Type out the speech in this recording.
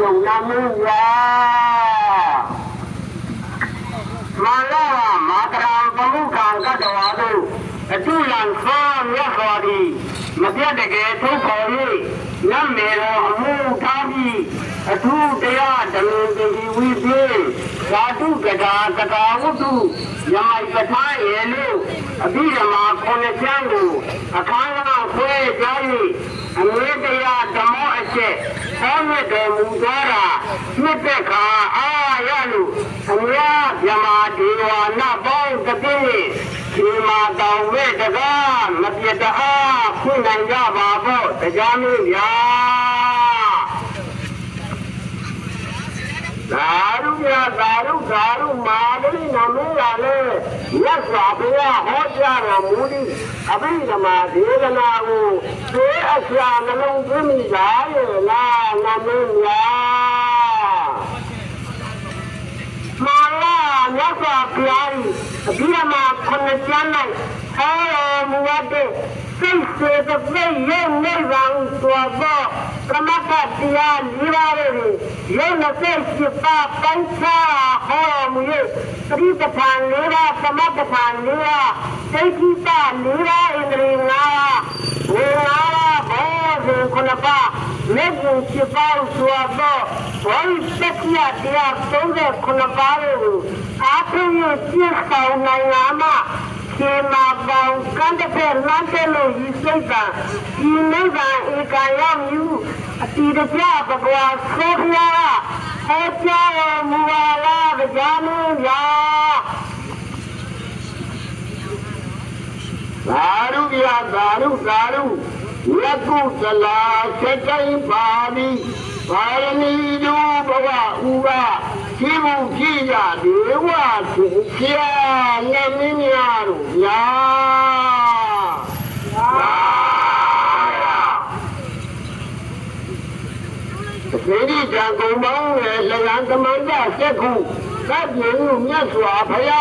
ယုံနာမှုရာမာလာမာတရံပမှုကံကတဝါတို့အတူလန်ဆောမြတ်စွာသည်မပြတ်တကယ်ထုတ်ခေါ်၍နတ်မေတော်အမှုထားပြီးအထူးတရားဓမ္မတိဝိသေဓာတုကထာကထာဝတ္ထုယမိုက်ကထာရေလို့အဘိဓမ္မာခုနှစ်ချမ်းကိုအခါကဆွဲကြား၍အမေတရားဓမ္မအ ချက်ဟောမြတ်တော်မူသောတာမြတ်တဲ့ခါအာရလို့အမြတ်မြမာဒေဝနာပေါင်းတစ်ပြည့်ဒီမှာတောင်းမဲ့တကားမပြတ်တအားဖွင့်နိုင်ကြပါဖို့တရားမင်းများသာရုမြတ်သာရုသာရုမာဒလိနမေရလေမြတ်စွာဘုရားဟောကြား တော်မူသည့်အဘိဓမ္မာဒေသနာကိုသိအစရာနှလုံးသွင်းမိကြရဲ့လားနမေမြတ်မာလာမြတ်စွာဘုရား၏အဘိဓမ္မာခုနှစ်ကျမ်း၌ဟောတော်မူတဲ့စိတ်စေတသိက်ရဲ့နိဗ္ဗာန်ကိုသောကမ္မတတရား၄ပါးတို့ရုပ်28ပါးပိုင်းခြားဟောတော်မူ၍ သတိပဋ္ဌာန်၄ပါးသမပဋ္ဌာန်၄ပါးသိက္ခိတ၄ပါးဣန္ဒြေ၅ပါးဝေ၅ပါးဘောဇဉ်9ပါးမေတ္တာ7ပါးဆိုသောဘောဓိပက္ခိယတရား39ပါးတို့အားဖြင့်ကျင့်ဆောင်နိုင်လာမှဒီမှာပေါင်းကံတဲ့လမ်းတဲ့လို့ဤစိတ်ကဒီနိဗ္ဗာန်ဧကရောက်ယူအတိတကြဘဂဝါသောဖျား ဟောကြားတော်မူပါလားကြာမင်းညာသာရုပြသာရုသာရုယကုသလာစတိုင်းပါမိပါရမီတို့ဘဝဥပါရှိမှုဖြစ်ကြဒေဝသူဖျားနမင်းများတို့ညာသတိကြံကုန်ပေါင်းရဲ့ လရန်သမန္တစက်ခုသတ်ပြင်းမြတ်စွာဘုရား